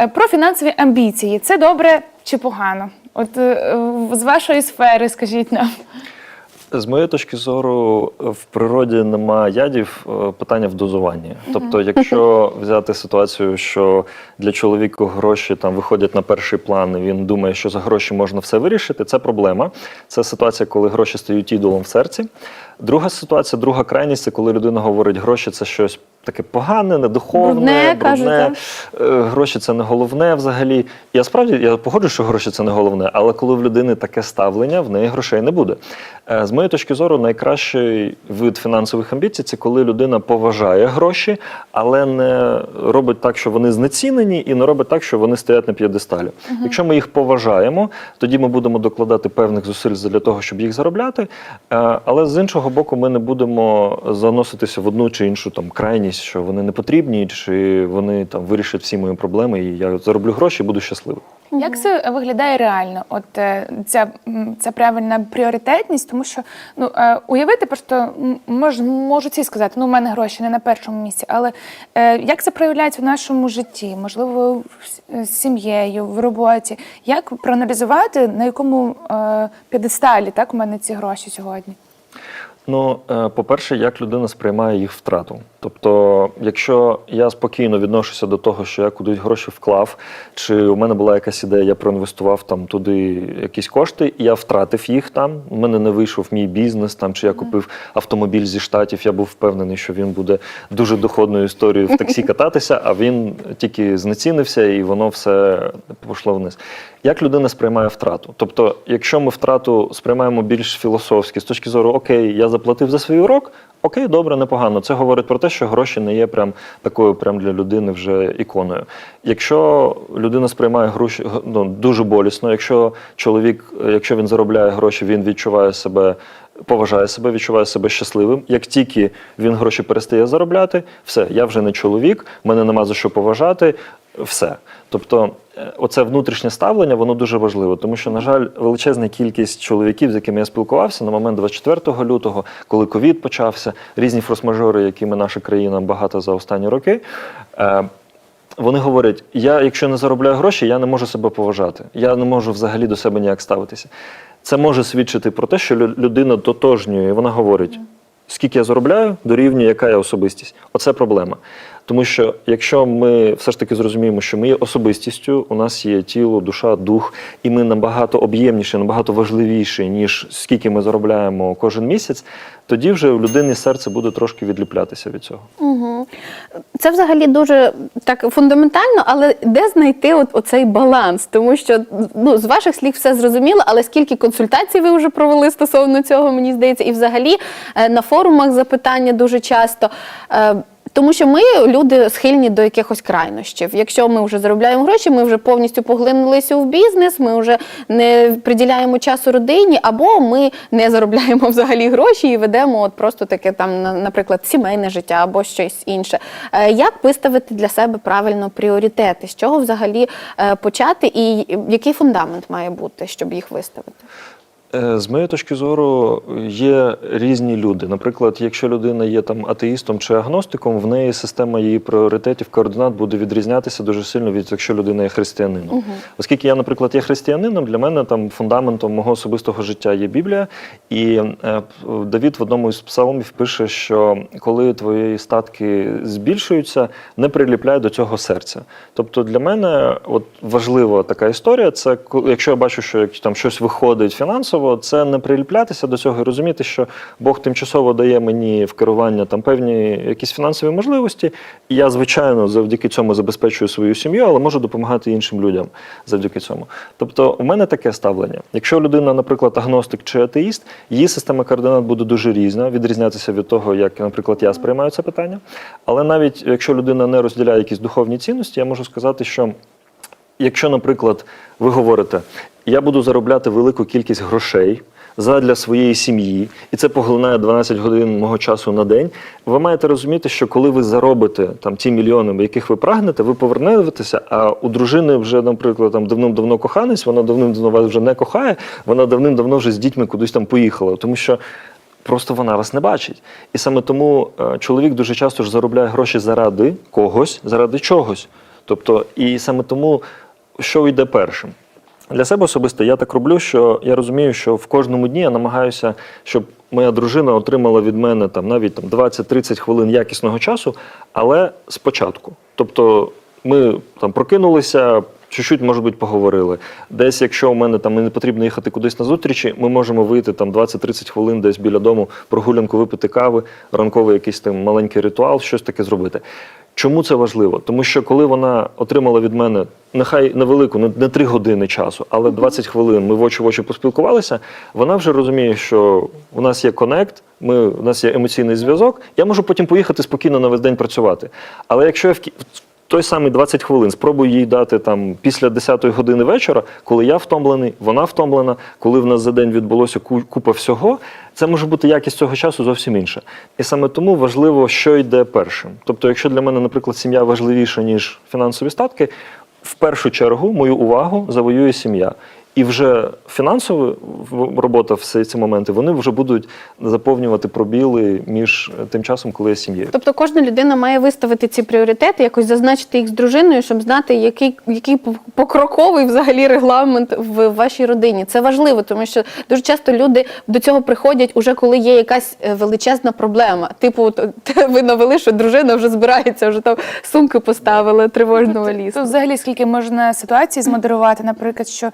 Е, Про фінансові амбіції це добре чи погано? От е, з вашої сфери, скажіть нам. З моєї точки зору, в природі нема ядів, е, питання в дозуванні. Тобто, якщо взяти ситуацію, що для чоловіка гроші там виходять на перший план, і він думає, що за гроші можна все вирішити, це проблема. Це ситуація, коли гроші стають ідолом в серці. Друга ситуація, друга крайність це коли людина говорить, гроші це щось таке погане, недуховне, Брудне, Е, Гроші це не головне взагалі. Я справді я погоджу, що гроші це не головне, але коли в людини таке ставлення, в неї грошей не буде. Е, З моєї точки зору, найкращий вид фінансових амбіцій це коли людина поважає гроші, але не робить так, що вони знецінені, і не робить так, що вони стоять на п'єдесталі. Якщо ми їх поважаємо, тоді ми будемо докладати певних зусиль для того, щоб їх заробляти. Е, Але з іншого боку, ми не будемо заноситися в одну чи іншу там крайність, що вони не потрібні, чи вони там вирішать всі мої проблеми, і я зароблю гроші і буду щасливий. Як це виглядає реально? От е, ця, ця правильна пріоритетність, тому що ну е, уявити просто мож, можуть всі сказати, ну у мене гроші не на першому місці. Але е, як це проявляється в нашому житті? Можливо, з сім'єю, в роботі? Як проаналізувати, на якому п'єдесталі так у мене ці гроші сьогодні? Ну, е, по-перше, як людина сприймає їх втрату. Тобто, якщо я спокійно відношуся до того, що я кудись гроші вклав, чи у мене була якась ідея, я проінвестував там туди якісь кошти, і я втратив їх там. У мене не вийшов мій бізнес, там чи я купив автомобіль зі штатів. Я був впевнений, що він буде дуже доходною історією в таксі кататися, а він тільки знецінився і воно все пішло вниз. Як людина сприймає втрату? Тобто, якщо ми втрату сприймаємо більш філософськи, з точки зору Окей, я заплатив за свій урок. Окей, добре, непогано. Це говорить про те, що гроші не є прям такою прям для людини вже іконою. Якщо людина сприймає гроші ну, дуже болісно, якщо чоловік, е, якщо він заробляє гроші, він відчуває себе, поважає себе, відчуває себе щасливим. Як тільки він гроші перестає заробляти, все, я вже не чоловік, мене нема за що поважати, все. Тобто, е, оце внутрішнє ставлення, воно дуже важливо, тому що, на жаль, величезна кількість чоловіків, з якими я спілкувався на момент 24 лютого, коли ковід почався, різні форс-мажори, якими наша країна багата за останні роки. Вони говорять: я, якщо не заробляю гроші, я не можу себе поважати. Я не можу взагалі до себе ніяк ставитися. Це може свідчити про те, що людина тотожнює, і вона говорить: скільки я заробляю, дорівнює, яка я особистість. Оце проблема. Тому що якщо ми все ж таки зрозуміємо, що ми є особистістю, у нас є тіло, душа, дух, і ми набагато об'ємніші, набагато важливіші, ніж скільки ми заробляємо кожен місяць, тоді вже в людини серце буде трошки відліплятися від цього. Угу. Це взагалі дуже так фундаментально, але де знайти от оцей баланс? Тому що ну, з ваших слів все зрозуміло, але скільки консультацій ви вже провели стосовно цього, мені здається, і взагалі е, на форумах запитання дуже часто. Тому що ми люди схильні до якихось крайнощів. Якщо ми вже заробляємо гроші, ми вже повністю поглинулися в бізнес, ми вже не приділяємо часу родині, або ми не заробляємо взагалі гроші і ведемо от просто таке там, на- наприклад, сімейне життя або щось інше. Е, Як виставити для себе правильно пріоритети? З чого взагалі е, почати, і який фундамент має бути, щоб їх виставити? Е, З моєї точки зору є різні люди. Наприклад, якщо людина є там атеїстом чи агностиком, в неї система її пріоритетів, координат буде відрізнятися дуже сильно від якщо людина є християнином. Оскільки я, наприклад, є християнином, для мене там фундаментом мого особистого життя є Біблія. І е, Давід в одному із псалмів пише, що коли твої статки збільшуються, не приліпляй до цього серця. Тобто для мене от важлива така історія. Це якщо я бачу, що там щось виходить фінансово, це не приліплятися до цього і розуміти, що Бог тимчасово дає мені в керування там певні якісь фінансові можливості. І я, звичайно, завдяки цьому забезпечую свою сім'ю, але можу допомагати іншим людям завдяки цьому. Тобто, у мене таке ставлення. Якщо людина, наприклад, агностик чи атеїст, її система координат буде дуже різна, відрізнятися від того, як, наприклад, я сприймаю це питання. Але навіть якщо людина не розділяє якісь духовні цінності, я можу сказати, що якщо, наприклад, ви говорите, я буду заробляти велику кількість грошей задля своєї сім'ї, і це поглинає 12 годин мого часу на день, ви маєте розуміти, що коли ви заробите там ті мільйони, яких ви прагнете, ви повернетеся, а у дружини вже, наприклад, там давним-давно коханець, вона давним-давно вас вже не кохає, вона давним-давно вже з дітьми кудись там поїхала. Тому що Просто вона вас не бачить. І саме тому е, чоловік дуже часто ж заробляє гроші заради когось, заради чогось. Тобто, і саме тому, що йде першим. Для себе особисто я так роблю, що я розумію, що в кожному дні я намагаюся, щоб моя дружина отримала від мене там навіть там 20-30 хвилин якісного часу, але спочатку. Тобто ми там прокинулися, чуть-чуть, може бути, поговорили. Десь, якщо у мене там не потрібно їхати кудись на зустрічі, ми можемо вийти там 20-30 хвилин десь біля дому, прогулянку випити кави, ранковий якийсь там маленький ритуал, щось таке зробити. Чому це важливо? Тому що коли вона отримала від мене нехай невелику, ну не три години часу, але 20 хвилин ми в очі в очі поспілкувалися, вона вже розуміє, що у нас є конект, ми, у нас є емоційний зв'язок. Я можу потім поїхати спокійно на весь день працювати. Але якщо я в той самий 20 хвилин спробую їй дати там після 10 години вечора, коли я втомлений, вона втомлена, коли в нас за день відбулося купа всього, це може бути якість цього часу зовсім інша. І саме тому важливо, що йде першим. Тобто, якщо для мене, наприклад, сім'я важливіша, ніж фінансові статки, в першу чергу мою увагу завоює сім'я. І вже фінансова в- робота, всі ці моменти, вони вже будуть заповнювати пробіли між тим часом, коли я сім'єю. Тобто кожна людина має виставити ці пріоритети, якось зазначити їх з дружиною, щоб знати, який, який покроковий взагалі регламент в вашій родині. Це важливо, тому що дуже часто люди до цього приходять уже коли є якась е, величезна проблема. Типу, ви навели, що дружина вже збирається, вже там сумки поставила, тривожну валізу. Тут взагалі скільки можна ситуацій змодерувати, наприклад, що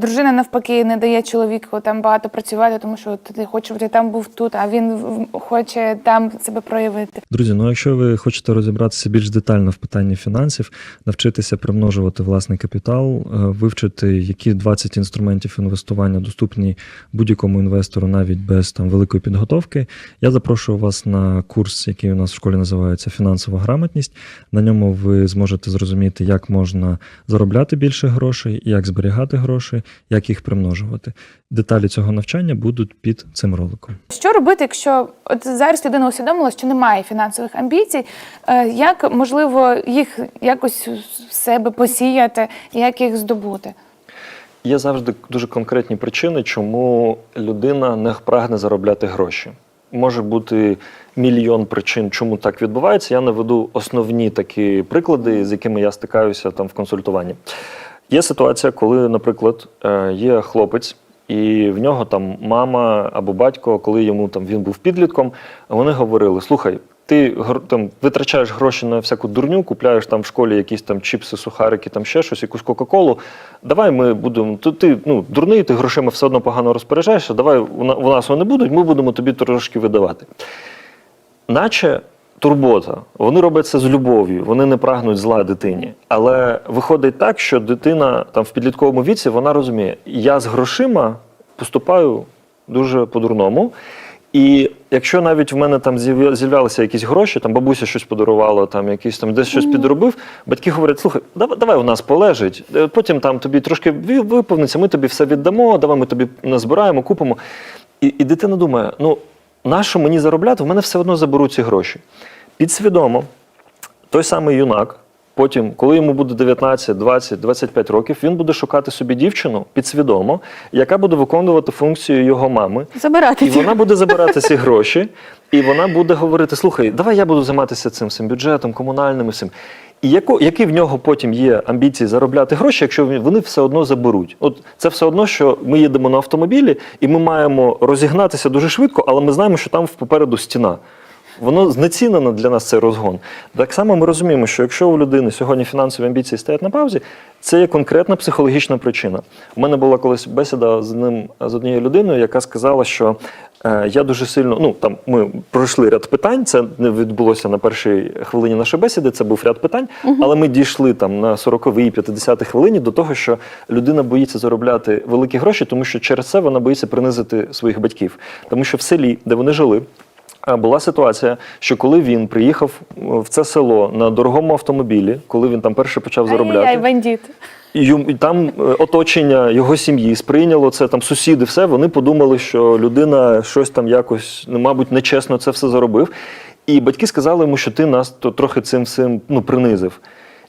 дружина навпаки не дає чоловіку там багато працювати, тому що ти хочеш, ти там був тут, а він хоче там себе проявити. Друзі, ну якщо ви хочете розібратися більш детально в питанні фінансів, навчитися примножувати власний капітал, е, вивчити, які 20 інструментів інвестування доступні будь-якому інвестору навіть без там великої підготовки, я запрошую вас на курс, який у нас в школі називається фінансова грамотність. На ньому ви зможете зрозуміти, як можна заробляти більше грошей, як зберігати гроші, як їх примножувати. Деталі цього навчання будуть під цим роликом. Що робити, якщо от зараз людина усвідомила, що немає фінансових амбіцій, е, як можливо їх якось в себе посіяти, як їх здобути? Є завжди дуже конкретні причини, чому людина не прагне заробляти гроші. Може бути мільйон причин, чому так відбувається. Я наведу основні такі приклади, з якими я стикаюся там в консультуванні. Є ситуація, коли, наприклад, е, є хлопець, і в нього там мама або батько, коли йому там він був підлітком, вони говорили: слухай. Ти там витрачаєш гроші на всяку дурню, купляєш там в школі якісь там чіпси, сухарики, там ще щось, якусь Кока-Колу. Давай ми будемо. То ти ну дурний, ти грошима все одно погано розпоряджаєшся. Давай у нас вони будуть, ми будемо тобі трошки видавати. Наче турбота. Вони роблять це з любов'ю, вони не прагнуть зла дитині. Але виходить так, що дитина там в підлітковому віці вона розуміє, я з грошима поступаю дуже по-дурному. І якщо навіть в мене там з'являлися якісь гроші, там бабуся щось подарувала, там якийсь там десь щось підробив, батьки говорять: слухай, давай, давай у нас полежить, е, потім там тобі трошки виповниться, ми тобі все віддамо, давай ми тобі назбираємо, купимо. І, і дитина думає: ну нащо мені заробляти? В мене все одно заберуть ці гроші. Підсвідомо, той самий юнак, потім, коли йому буде 19, 20, 25 років, він буде шукати собі дівчину підсвідомо, яка буде виконувати функцію його мами. Забирати І вона буде забирати ці гроші, і вона буде говорити: слухай, давай я буду займатися цим всім бюджетом, комунальним і всім. І яко, які в нього потім є амбіції заробляти гроші, якщо вони все одно заберуть? От це все одно, що ми їдемо на автомобілі, і ми маємо розігнатися дуже швидко, але ми знаємо, що там попереду стіна. Воно знецінено для нас цей розгон. Так само ми розуміємо, що якщо у людини сьогодні фінансові амбіції стоять на паузі, це є конкретна психологічна причина. У мене була колись бесіда з ним з однією людиною, яка сказала, що е, я дуже сильно. Ну там ми пройшли ряд питань. Це не відбулося на першій хвилині нашої бесіди. Це був ряд питань, але ми дійшли там на 40-й, 50-й хвилині до того, що людина боїться заробляти великі гроші, тому що через це вона боїться принизити своїх батьків, тому що в селі, де вони жили. А Була ситуація, що коли він приїхав в це село на дорогому автомобілі, коли він там перше почав заробляти, Ай-яй, бандит. і там е, оточення його сім'ї сприйняло це, там сусіди, все. Вони подумали, що людина щось там якось, ну, мабуть, нечесно це все заробив. І батьки сказали йому, що ти нас то трохи цим всім ну, принизив.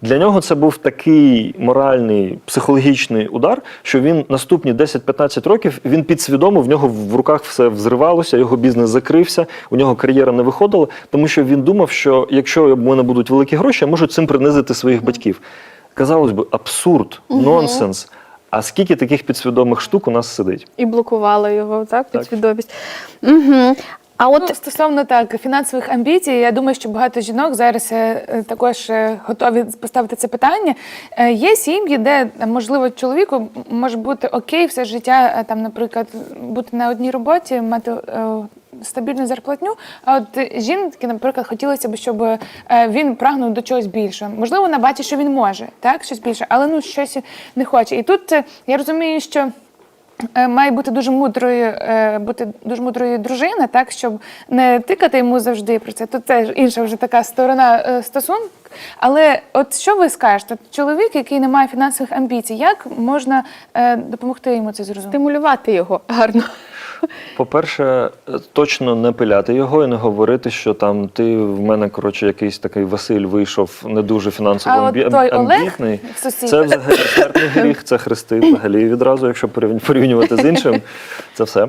Для нього це був такий моральний, психологічний удар, що він наступні 10-15 років він підсвідомо в нього в руках все взривалося, його бізнес закрився, у нього кар'єра не виходила, тому що він думав, що якщо в мене будуть великі гроші, я можу цим принизити своїх батьків. Казалось би, абсурд, нонсенс. А скільки таких підсвідомих штук у нас сидить? І блокувала його, так, Так. підсвідомість. Угу. А от Ну, стосовно так фінансових амбіцій, я думаю, що багато жінок зараз е, е, також е, готові поставити це питання. Є сім'ї, де можливо чоловіку може бути окей все життя, там, наприклад, бути на одній роботі, мати стабільну зарплатню. А от жінки, наприклад, хотілося б, щоб він прагнув до чогось більшого. Можливо, вона бачить, що він може, так, щось більше, але ну щось не хоче. І тут я розумію, що. Е, Має бути дуже мудрою, е, бути дуже мудрою дружина, так щоб не тикати йому завжди про це. Тут це інша вже така сторона стосунку. Але от що ви скажете? Чоловік, який не має фінансових амбіцій, як можна е, допомогти йому це зрозуміти? стимулювати його гарно. По-перше, точно не пиляти його і не говорити, що там ти в мене коротше якийсь такий Василь вийшов не дуже фінансово А от амбі... той Олег, амбітний. сусід. Це взагалі смертний гріх, це хрести взагалі відразу, якщо порівнювати з іншим. Це все.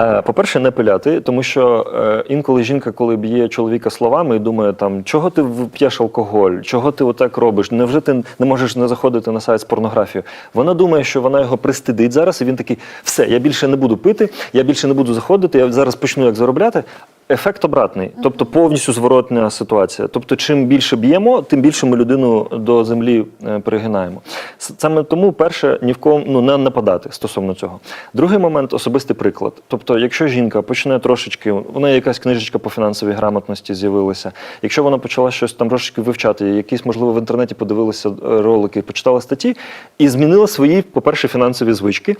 Е, По-перше, не пиляти, тому що е, інколи жінка, коли б'є чоловіка словами і думає, там чого ти п'єш алкоголь, чого ти отак робиш? Невже ти не можеш не заходити на сайт з порнографією? Вона думає, що вона його пристидить зараз, і він такий: все, я більше не буду пити, я більше не буду заходити, я зараз почну як заробляти. Ефект обратний, тобто повністю зворотня ситуація. Тобто, чим більше б'ємо, тим більше ми людину до землі е, перегинаємо. Саме тому, перше, ні в кого ну, не нападати стосовно цього. Другий момент особистий приклад. Тобто, якщо жінка почне трошечки, неї якась книжечка по фінансовій грамотності з'явилася. Якщо вона почала щось там трошечки вивчати, якісь, можливо, в інтернеті подивилася е, ролики, почитала статті і змінила свої, по-перше, фінансові звички.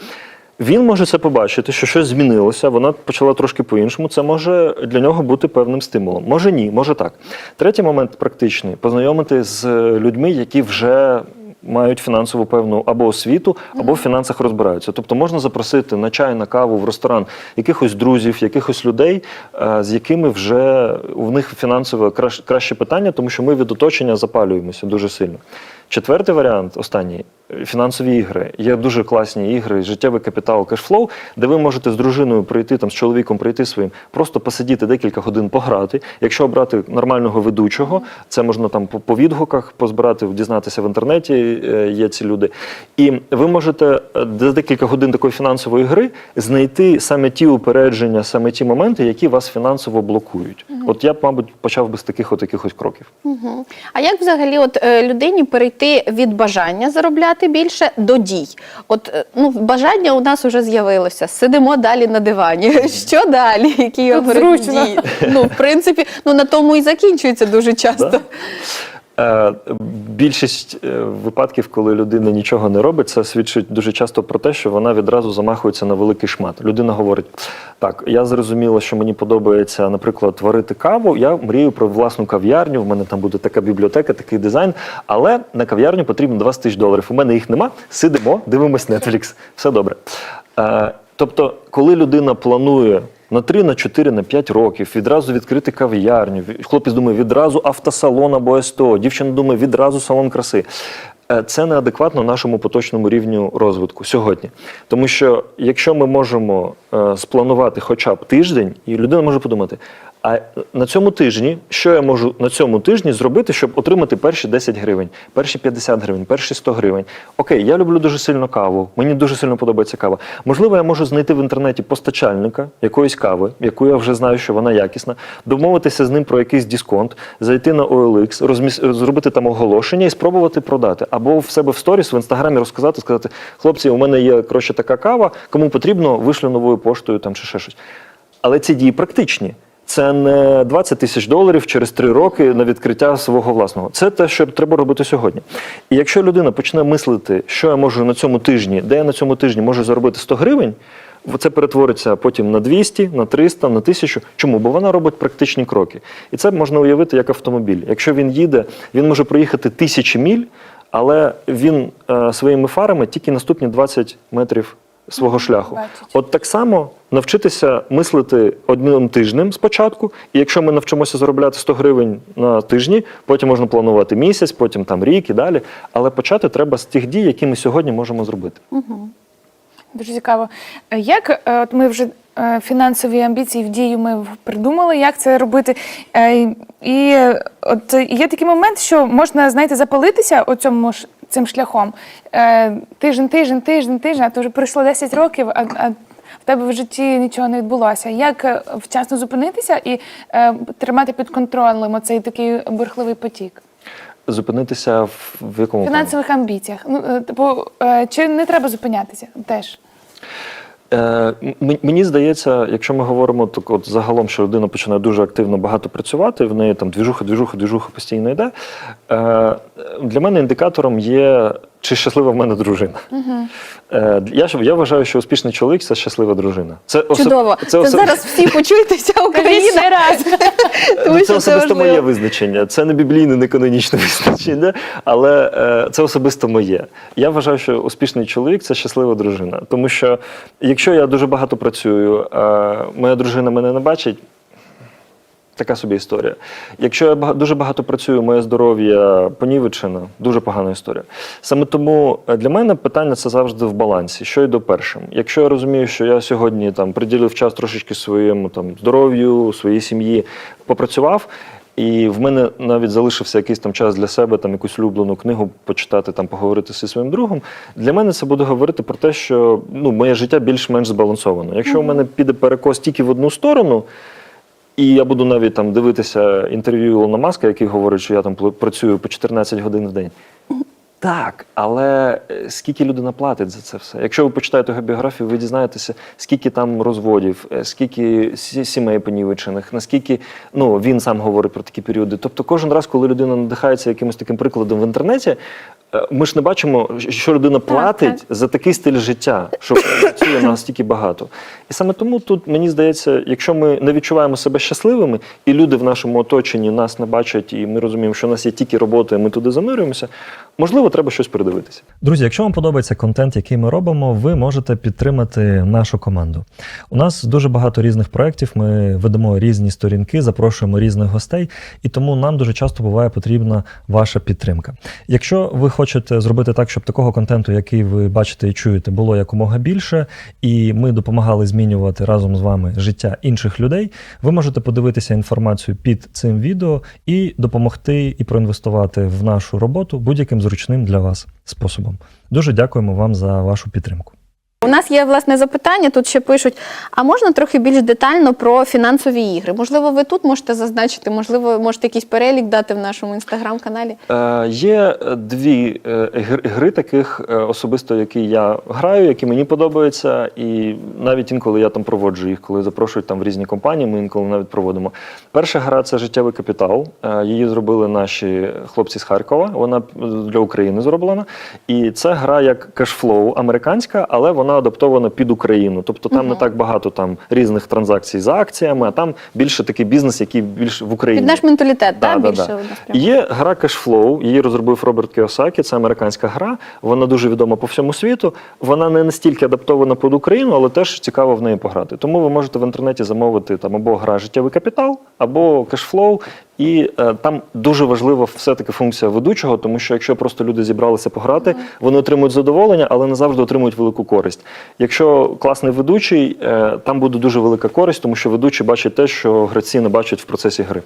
Він може це побачити, що щось змінилося, вона почала трошки по-іншому. Це може для нього бути певним стимулом. Може ні, може так. Третій момент практичний познайомити з людьми, які вже. Мають фінансову певну або освіту, або в фінансах розбираються. Тобто можна запросити на чай, на каву, в ресторан якихось друзів, якихось людей, е, з якими вже у них фінансове краще питання, тому що ми від оточення запалюємося дуже сильно. Четвертий варіант, останній фінансові ігри. Є дуже класні ігри, життєвий капітал, кешфлоу, де ви можете з дружиною прийти там з чоловіком, прийти своїм, просто посидіти декілька годин, пограти. Якщо обрати нормального ведучого, це можна там по, відгуках позбирати, дізнатися в інтернеті. е, Є ці люди. І ви можете е, за декілька годин такої фінансової гри знайти саме ті упередження, саме ті моменти, які вас фінансово блокують. От я б, мабуть, почав би з таких от якихось кроків. Мгм. А як взагалі от е, людині перейти від бажання заробляти більше до дій? От е, ну бажання у нас вже з'явилося. Сидимо далі на дивані. Що далі? Які говорять, дії? Ну, в принципі, ну на тому і закінчується дуже часто. Да? Е, Більшість е, випадків, коли людина нічого не робить, це свідчить дуже часто про те, що вона відразу замахується на великий шмат. Людина говорить: так, я зрозуміла, що мені подобається, наприклад, варити каву. Я мрію про власну кав'ярню. В мене там буде така бібліотека, такий дизайн. Але на кав'ярню потрібно 20 тисяч доларів. У мене їх нема. Сидимо, дивимось Netflix. Все добре. Е, Тобто, коли людина планує на 3, на 4, на 5 років, відразу відкрити кав'ярню. Хлопець думає, відразу автосалон або СТО, дівчина думає, відразу салон краси. Е, Це неадекватно нашому поточному рівню розвитку сьогодні. Тому що якщо ми можемо спланувати хоча б тиждень, і людина може подумати, а на цьому тижні, що я можу на цьому тижні зробити, щоб отримати перші 10 гривень, перші 50 гривень, перші 100 гривень. Окей, я люблю дуже сильно каву. Мені дуже сильно подобається кава. Можливо, я можу знайти в інтернеті постачальника якоїсь кави, яку я вже знаю, що вона якісна, домовитися з ним про якийсь дисконт, зайти на OLX, розміс... зробити там оголошення і спробувати продати. Або в себе в сторіс в інстаграмі розказати, сказати: хлопці, у мене є коротше така кава, кому потрібно, вишлю новою поштою там чи ще щось. Але ці дії практичні. Це не 20 тисяч доларів через три роки на відкриття свого власного. Це те, що треба робити сьогодні. І якщо людина почне мислити, що я можу на цьому тижні, де я на цьому тижні можу заробити 100 гривень, це перетвориться потім на 200, на 300, на 1000. Чому? Бо вона робить практичні кроки. І це можна уявити як автомобіль. Якщо він їде, він може проїхати тисячі міль, але він е, своїми фарами тільки наступні 20 метрів свого шляху. От так само навчитися мислити одним тижнем спочатку, і якщо ми навчимося заробляти 100 гривень на тижні, потім можна планувати місяць, потім там рік і далі. Але почати треба з тих дій, які ми сьогодні можемо зробити. Дуже цікаво. Як е, от ми вже е, фінансові амбіції в дію ми придумали, як це робити? Е, І от є такий момент, що можна, знаєте, запалитися оцьому ж цим шляхом. Е, Тиждень, тиждень, тиждень, тиждень, а то вже пройшло 10 років, а, а в тебе в житті нічого не відбулося. Як е, вчасно зупинитися і е, тримати під контролем оцей такий бурхливий потік? Зупинитися в, в якому плані? фінансових амбіціях. Ну, е, типу, е, чи не треба зупинятися теж? Е, мені здається, якщо ми говоримо так от загалом, що людина починає дуже активно багато працювати, в неї там двіжуха, двіжуха, двіжуха постійно йде. Е, для мене індикатором є, чи щаслива в мене дружина. Е, я, я вважаю, що успішний чоловік це щаслива дружина. Це осо- Чудово. Це, осо- зараз всі почуєте, вся Україна. раз. Тому Ну, це що це особисто моє визначення. Це не біблійне, не канонічне визначення, але е, це особисто моє. Я вважаю, що успішний чоловік це щаслива дружина. Тому що якщо я дуже багато працюю, а моя дружина мене не бачить. Така собі історія. Якщо я бага- дуже багато працюю, моє здоров'я понівечено, дуже погана історія. Саме тому е, для мене питання це завжди в балансі. Що йду першим? Якщо я розумію, що я сьогодні там приділив час трошечки своєму там здоров'ю, своїй сім'ї, попрацював. І в мене навіть залишився якийсь там час для себе, там якусь улюблену книгу почитати, там поговорити зі своїм другом. Для мене це буде говорити про те, що ну моє життя більш-менш збалансовано. Якщо у мене піде перекос тільки в одну сторону, і я буду навіть там дивитися інтерв'ю Ілона Маска, який говорить, що я там працюю по 14 годин в день. Так, але е, скільки людина платить за це все? Якщо ви почитаєте його біографію, ви дізнаєтеся, скільки там розводів, е, скільки сімей понівечених, наскільки ну він сам говорить про такі періоди. Тобто, кожен раз, коли людина надихається якимось таким прикладом в інтернеті, ми ж не бачимо, що людина платить за такий стиль життя, що працює настільки багато. І саме тому тут мені здається, якщо ми не відчуваємо себе щасливими, і люди в нашому оточенні нас не бачать, і ми розуміємо, що у нас є тільки робота, і ми туди занурюємося, можливо, треба щось передивитися. Друзі, якщо вам подобається контент, який ми робимо, ви можете підтримати нашу команду. У нас дуже багато різних проєктів. Ми ведемо різні сторінки, запрошуємо різних гостей, і тому нам дуже часто буває потрібна ваша підтримка. Якщо ви хочете зробити так, щоб такого контенту, який ви бачите і чуєте, було якомога більше, і ми допомагали змінювати разом з вами життя інших людей, ви можете подивитися інформацію під цим відео і допомогти і проінвестувати в нашу роботу будь-яким зручним для вас способом. Дуже дякуємо вам за вашу підтримку. У нас є власне запитання. Тут ще пишуть: а можна трохи більш детально про фінансові ігри? Можливо, ви тут можете зазначити, можливо, можете якийсь перелік дати в нашому інстаграм-каналі. Е, є е, дві е, гри таких е, особисто, які я граю, які мені подобаються, і навіть інколи я там проводжу їх, коли запрошують там в різні компанії, ми інколи навіть проводимо. Перша гра це життєвий капітал. Її зробили наші хлопці з Харкова. Вона для України зроблена. І це гра як кешфлоу американська, але вона адаптована під Україну. Тобто там не так багато там різних транзакцій за акціями, а там більше такий бізнес, який більш в Україні. Під наш менталітет, Да, так? да, більше да. Є гра Cashflow, її розробив Роберт Кіосакі, це американська гра. Вона дуже відома по всьому світу. Вона не настільки адаптована під Україну, але теж цікаво в неї пограти. Тому ви можете в інтернеті замовити там або гра життєвий капітал, або Cashflow. І е, там дуже важлива все-таки функція ведучого, тому що якщо просто люди зібралися пограти, вони отримують задоволення, але не завжди отримують велику користь. Якщо класний ведучий, е, там буде дуже велика користь, тому що ведучий бачить те, що гравці не бачать в процесі гри.